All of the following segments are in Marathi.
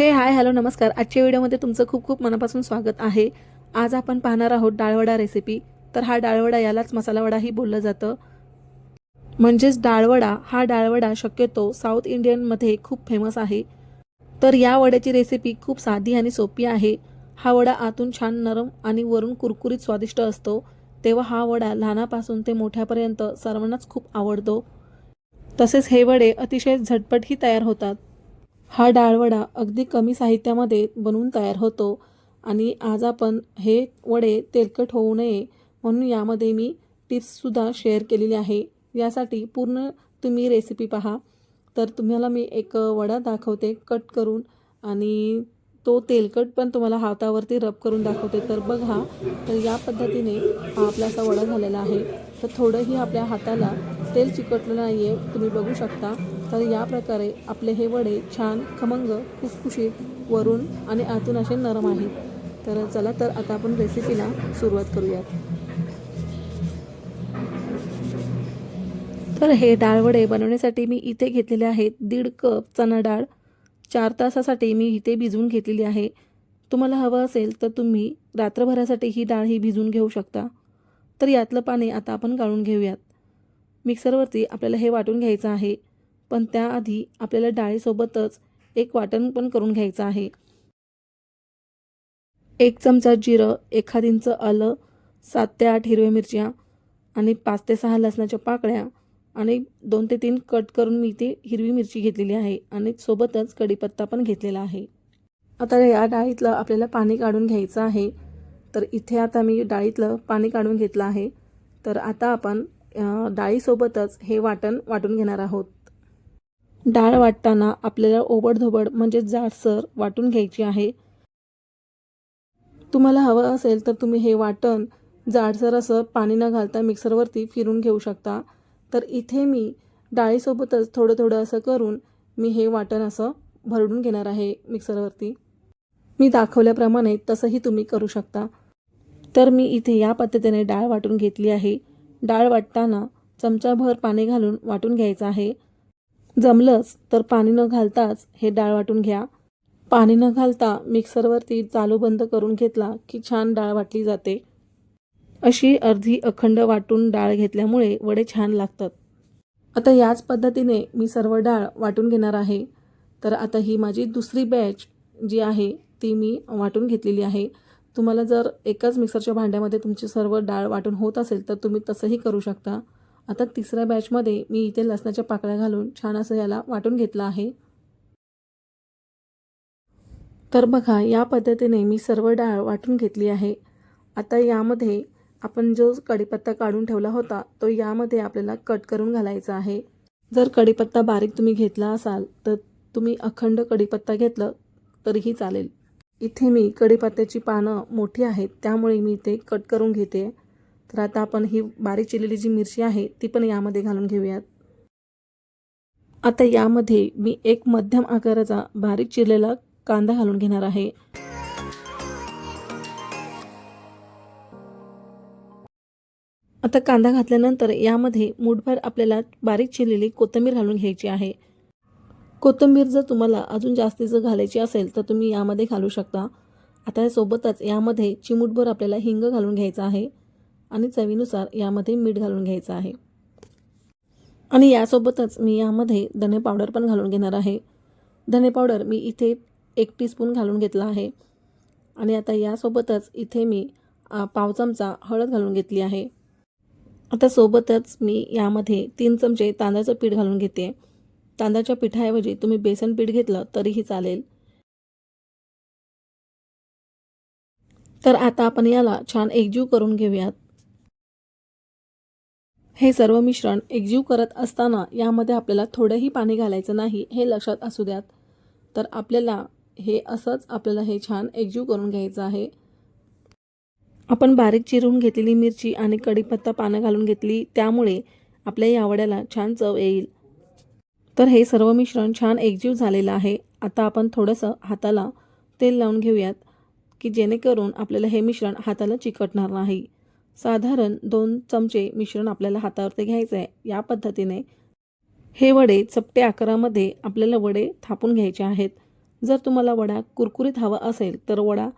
हे हाय हॅलो नमस्कार. आजच्या व्हिडिओमध्ये तुमचं खूप खूप मनापासून स्वागत आहे. आज आपण पाहणार आहोत डाळवडा रेसिपी तर हा डाळवडा यालाच मसाला वडाही बोललं जातं. म्हणजेच डाळवडा हा डाळवडा शक्यतो साऊथ इंडियनमध्ये खूप फेमस आहे. तर या वड्याची रेसिपी खूप साधी आणि सोपी आहे. हा वडा आतून छान नरम आणि वरून कुरकुरीत स्वादिष्ट असतो. तेव्हा हा वडा लहानापासून ते मोठ्यापर्यंत सर्वांनाच खूप आवडतो. तसेच हे वडे अतिशय झटपटही तयार होतात. हा डाळवडा अगदी कमी साहित्यामध्ये बनवून तयार होतो आणि आज आपण हे वडे तेलकट होऊ नये म्हणून यामध्ये मी टिप्ससुद्धा शेअर केलेली आहे. यासाठी पूर्ण तुम्ही रेसिपी पहा. तर तुम्हाला मी एक वडा दाखवते कट करून आणि तो तेलकट पण तुम्हाला हातावरती रब करून दाखवते. तर बघा तर या पद्धतीने हा आपला असा वडा झालेला आहे. तर थोडंही आपल्या हाताला तेल चिकटलं नाही आहे तुम्ही बघू शकता. तर या प्रकारे आपले हे वडे छान खमंग खुसखुशीत वरून आणि आतून असे नरम आहेत. तर चला तर आता आपण रेसिपीला सुरुवात करूयात. तर हे डाळवडे बनवण्यासाठी मी इथे घेतलेले आहेत दीड कप चणा डाळ. चार तासासाठी मी इथे भिजवून घेतलेली आहे. तुम्हाला हवं असेल तर तुम्ही रात्रभरासाठी ही डाळ ही भिजवून घेऊ शकता. तर यातलं पाणी आता आपण गाळून घेऊयात. मिक्सरवरती आपल्याला हे वाटून घ्यायचं आहे. पण त्याआधी आपल्याला डाळीसोबतच एक वाटण पण करून घ्यायचं आहे. एक चमचा जिरं एखाद इंच आलं सात ते आठ हिरव्या मिरच्या आणि पाच ते सहा लसणाच्या पाकळ्या आणि दोन ते तीन कट करून मी ती हिरवी मिरची घेतलेली आहे आणि सोबतच कढीपत्ता पण घेतलेला आहे. आता या डाळीतलं आपल्याला पाणी काढून घ्यायचं आहे. तर इथे आता मी डाळीतलं पाणी काढून घेतलं आहे. तर आता आपण डाळीसोबतच हे वाटण वाटून घेणार आहोत. डाळ वाटताना आपल्याला ओबडधोबड म्हणजे जाडसर वाटून घ्यायची आहे. तुम्हाला हवं असेल तर तुम्ही हे वाटण जाडसर असं पाणी न घालता मिक्सरवरती फिरून घेऊ शकता. तर इथे मी डाळीसोबतच थोडं थोडं असं करून मी हे वाटण असं भरडून घेणार आहे मिक्सरवरती. मी दाखवल्याप्रमाणे तसंही तुम्ही करू शकता. तर मी इथे या पद्धतीने डाळ वाटून घेतली आहे. डाळ वाटताना चमचाभर पाणी घालून वाटून घ्यायचं आहे. जमलंच तर पाणी न घालताच हे डाळ वाटून घ्या. पाणी न घालता मिक्सरवरती चालू बंद करून घेतला की छान डाळ वाटली जाते. अशी अर्धी अखंड वाटून डाळ घेतल्यामुळे वडे छान लागतात. आता याच पद्धतीने मी सर्व डाळ वाटून घेणार आहे. तर आता ही माझी दुसरी बॅच जी आहे ती मी वाटून घेतलेली आहे. तुम्हाला जर एकाच मिक्सरच्या भांड्यामध्ये तुमची सर्व डाळ वाटून होत असेल तर तुम्ही तसंही करू शकता. आता तिसऱ्या बॅचमध्ये मी इथे लसणाच्या पाकळ्या घालून छान असं याला वाटून घेतलं आहे. तर बघा या पद्धतीने मी सर्व डाळ वाटून घेतली आहे. आता यामध्ये आपण जो कढीपत्ता काढून ठेवला होता तो यामध्ये आपल्याला कट करून घालायचा आहे. जर कढीपत्ता बारीक तुम्ही घेतला असाल तर तुम्ही अखंड कढीपत्ता घेतलं तरीही चालेल. इथे मी कढीपत्त्याची पानं मोठी आहेत त्यामुळे मी इथे कट करून घेते. तर आता आपण ही बारीक चिरलेली जी मिरची आहे ती पण यामध्ये घालून घेऊयात. आता यामध्ये मी एक मध्यम आकाराचा बारीक चिरलेला कांदा घालून घेणार आहे. आता कांदा घातल्यानंतर यामध्ये मूठभर आपल्याला बारीक चिरलेली कोथिंबीर घालून घ्यायची आहे. कोथिंबीर जर तुम्हाला अजून जास्तीचं घालायची असेल तर तुम्ही यामध्ये घालू शकता. आता सोबतच यामध्ये चिमूटभर आपल्याला हिंग घालून घ्यायचा आहे. आणि चवीनुसार यामध्ये मीठ घालून घ्यायचं आहे. आणि यासोबतच मी यामध्ये धने पावडर पण घालून घेणार आहे. धने पावडर मी इथे एक टीस्पून घालून घेतला आहे. आणि आता यासोबतच इथे मी पाव चमचा हळद घालून घेतली आहे. आता सोबतच मी यामध्ये तीन चमचे तांदळाचं पीठ घालून घेते. तांदळाच्या पिठाऐवजी तुम्ही बेसन पीठ घेतलं तरीही चालेल. तर आता आपण याला छान एकजीव करून घेऊयात. हे सर्व मिश्रण एकजीव करत असताना यामध्ये आपल्याला थोडंही पाणी घालायचं नाही हे लक्षात असू द्यात. तर आपल्याला हे असंच आपल्याला हे छान एकजीव करून घ्यायचं आहे. आपण बारीक चिरून घेतलेली मिरची आणि कढीपत्ता पानं घालून घेतली त्यामुळे आपल्या या वड्याला छान चव येईल. तर हे सर्व मिश्रण छान एकजीव झालेलं आहे. आता आपण थोडंसं हाताला तेल लावून घेऊयात की जेणेकरून आपल्याला हे मिश्रण हाताला चिकटणार नाही. साधारण दोन चमचे मिश्रण आपल्याला हातावरती घ्यायचं आहे या पद्धतीने हे वडे चपटे आकारामध्ये आपल्याला वडे थापून घ्यायचे आहेत. जर तुम्हाला वडा कुरकुरीत हवा असेल तर वडा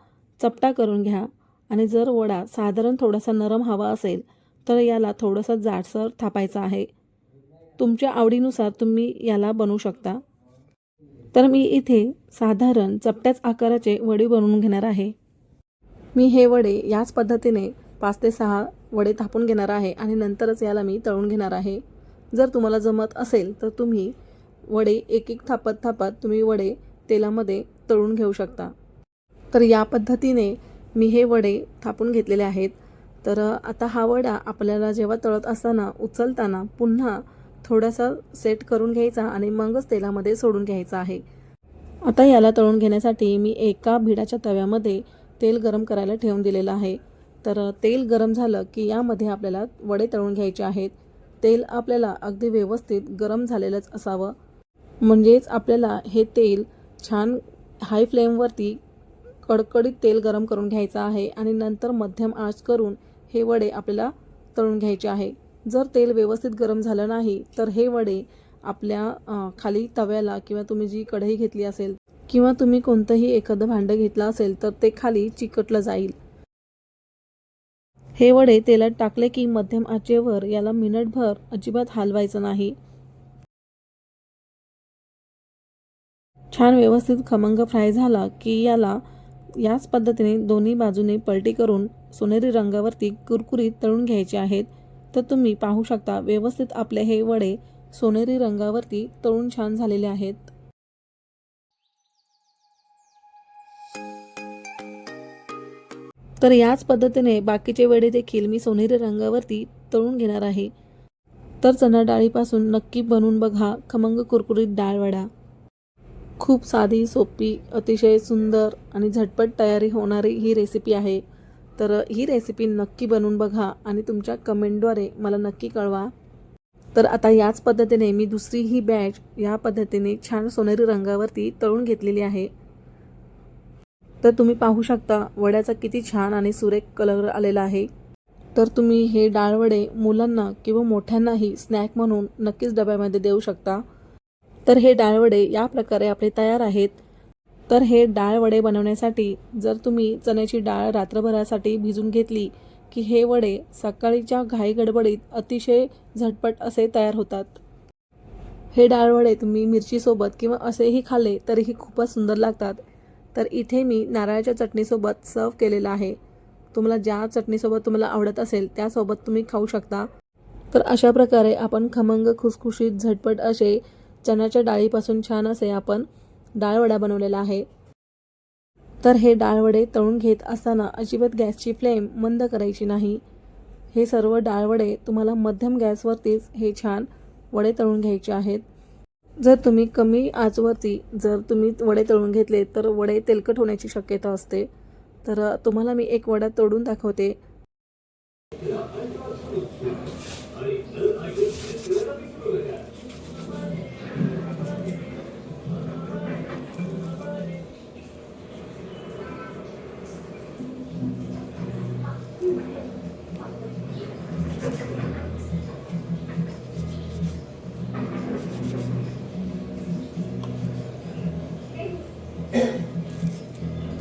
चपटा करून घ्या. आणि जर वडा साधारण थोडासा नरम हवा असेल तर याला थोडंसं जाडसर थापायचं आहे. तुमच्या आवडीनुसार तुम्ही याला बनवू शकता. तर मी इथे साधारण चपट्याच आकाराचे वडे बनवून घेणार आहे. मी हे वडे याच पद्धतीने पाच ते सहा वडे थापून घेणार आहे आणि नंतरच याला मी तळून घेणार आहे. जर तुम्हाला जमत असेल तर तुम्ही वडे एक एक थापत थापत तुम्ही वडे तेलामध्ये तळून घेऊ शकता. तर या पद्धतीने मी हे वडे थापून घेतलेले आहेत. तर आता हा वडा आपल्याला जेव्हा तळत असताना उचलताना पुन्हा थोडासा सेट करून घ्यायचा आणि मगच तेलामध्ये सोडून घ्यायचा आहे. आता याला तळून घेण्यासाठी मी एका भिडाच्या तव्यामध्ये तेल गरम करायला ठेवून दिलेलं आहे. तर तेल गरम झालं की यामध्ये आपल्याला वडे तळून घ्यायचे आहेत. तेल आपल्याला अगदी व्यवस्थित गरम झालेलंच असावं. म्हणजेच आपल्याला हे तेल छान हाय फ्लेमवरती कडकडीत तेल गरम करून घ्यायचं आहे आणि नंतर मध्यम आच करून हे वडे आपल्याला तळून घ्यायचे आहे. जर तेल व्यवस्थित गरम झालं नाही तर हे वडे आपल्या खाली तव्याला किंवा तुम्ही जी कढई घेतली असेल किंवा तुम्ही कोणतंही एखादं भांडं घेतलं असेल तर ते खाली चिकटलं जाईल. हे वडे तेलात टाकले की मध्यम आचेवर याला मिनिटभर अजिबात हलवायचं नाही. छान व्यवस्थित खमंग फ्राय झाला की याला याच पद्धतीने दोन्ही बाजूने पलटी करून सोनेरी रंगावरती कुरकुरीत तळून घ्यायचे आहेत. तर तुम्ही पाहू शकता व्यवस्थित आपले हे वडे सोनेरी रंगावरती तळून छान झालेले आहेत. तर याच पद्धतीने बाकीचे वडे देखील मी सोनेरी रंगावरती तळून घेणार आहे. तर चणा डाळीपासून नक्की बनवून बघा खमंग कुरकुरीत डाळवडा. खूप साधी सोपी अतिशय सुंदर आणि झटपट तयारी होणारी ही रेसिपी आहे. तर ही रेसिपी नक्की बनवून बघा आणि तुमच्या कमेंटद्वारे मला नक्की कळवा. तर आता याच पद्धतीने मी दुसरी ही बॅच या पद्धतीने छान सोनेरी रंगावरती तळून घेतलेली आहे. तर तुम्ही पाहू शकता वड्याचा किती छान आणि सुरेख कलर आलेला आहे. तर तुम्ही हे डाळवडे मुलांना किंवा मोठ्यांनाही स्नॅक म्हणून नक्कीच डब्यामध्ये देऊ शकता. तर हे डाळवडे या प्रकारे आपले तयार आहेत. तर हे डाळ वडे बनवण्यासाठी जर तुम्ही चण्याची डाळ रात्रभरासाठी भिजून घेतली की हे वडे सकाळीच्या घाई गडबडीत अतिशय झटपट असे तयार होतात. हे डाळवडे तुम्ही मिरचीसोबत किंवा असेही खाल्ले तरीही खूपच सुंदर लागतात. तर इथे मी नारळाच्या चटणीसोबत सर्व केलेलं आहे. तुम्हाला ज्या चटणीसोबत तुम्हाला आवडत असेल त्यासोबत तुम्ही खाऊ शकता. तर अशा प्रकारे आपण खमंग खुसखुशीत झटपट असे चण्याच्या डाळीपासून छान असे आपण डाळवडा बनवलेला आहे. तर हे डाळवडे तळून घेत असताना अजिबात गॅसची फ्लेम मंद करायची नाही. हे सर्व डाळवडे तुम्हाला मध्यम गॅसवरतीच हे छान वडे तळून घ्यायचे आहेत. जर तुम्ही कमी आचवरती जर तुम्ही वडे तळून घेतले तर वडे तेलकट होण्याची शक्यता असते. तर तुम्हाला मी एक वडा तोडून दाखवते.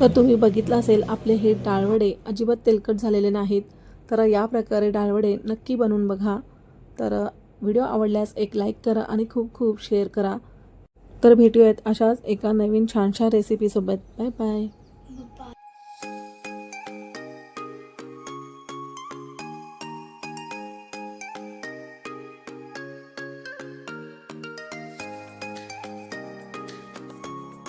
तर तुम्ही बघितलं असेल आपले हे डाळवडे अजिबात तेलकट झालेले नाहीत तर या प्रकारे डाळवडे नक्की बनवून बघा. तर व्हिडिओ आवडल्यास एक लाईक करा आणि खूप खूप शेअर करा. तर भेटूयात अशाच एका नवीन छानशा रेसिपीसोबत बाय बाय.